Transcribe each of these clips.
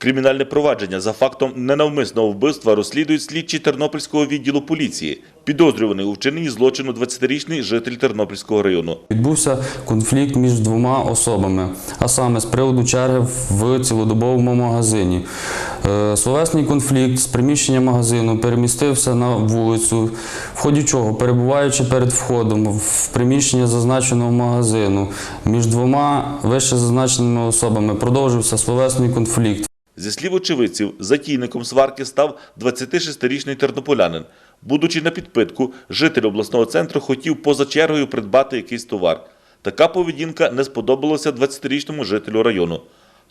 Кримінальне провадження за фактом ненавмисного вбивства розслідують слідчі Тернопільського відділу поліції. Підозрюваний у вчиненні злочину 20-річний житель Тернопільського району. Відбувся конфлікт між двома особами, а саме з приводу черги в цілодобовому магазині. Е, Словесний конфлікт з приміщення магазину перемістився на вулицю, в ході чого, перебуваючи перед входом в приміщення зазначеного магазину, між двома вище зазначеними особами продовжився словесний конфлікт. Зі слів очевидців, затійником сварки став 26-річний тернополянин. Будучи на підпитку, житель обласного центру хотів поза чергою придбати якийсь товар. Така поведінка не сподобалася 20-річному жителю району.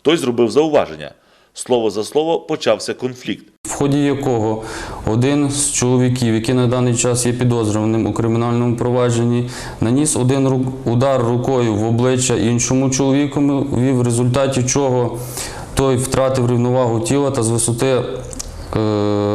Той зробив зауваження. Слово за слово почався конфлікт. в ході якого один з чоловіків, який на даний час є підозрюваним у кримінальному провадженні, наніс один удар рукою в обличчя іншому чоловікові, в результаті чого той втратив рівновагу тіла та з висоти е,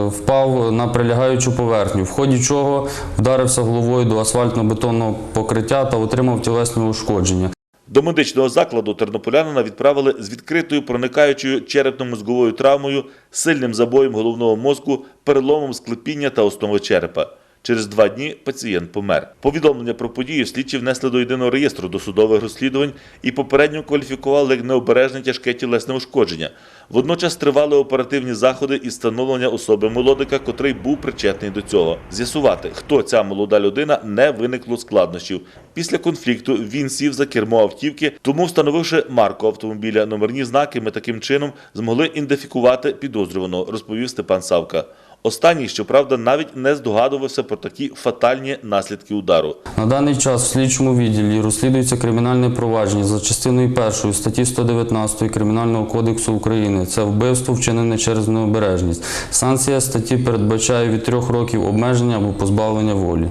впав на прилягаючу поверхню, в ході чого вдарився головою до асфальтно-бетонного покриття та отримав тілесне ушкодження. До медичного закладу тернополянина відправили з відкритою проникаючою черепно-мозговою травмою, сильним забоєм головного мозку, переломом склепіння та основи черепа. Через два дні пацієнт помер. Повідомлення про подію слідчі внесли до єдиного реєстру досудових розслідувань і попередньо кваліфікували як необережне тяжке тілесне ушкодження. Водночас тривали оперативні заходи із встановлення особи молодика, котрий був причетний до цього. З'ясувати, хто ця молода людина, не виникло складнощів. Після конфлікту він сів за кермо автівки, тому, встановивши марку автомобіля, номерні знаки, ми таким чином змогли ідентифікувати підозрюваного, розповів Степан Савка. Останній, щоправда, навіть не здогадувався про такі фатальні наслідки удару. На даний час в слідчому відділі розслідується кримінальне провадження за частиною першої статті 119 Кримінального кодексу України. Це вбивство вчинене через необережність. Санкція статті передбачає від трьох років обмеження або позбавлення волі.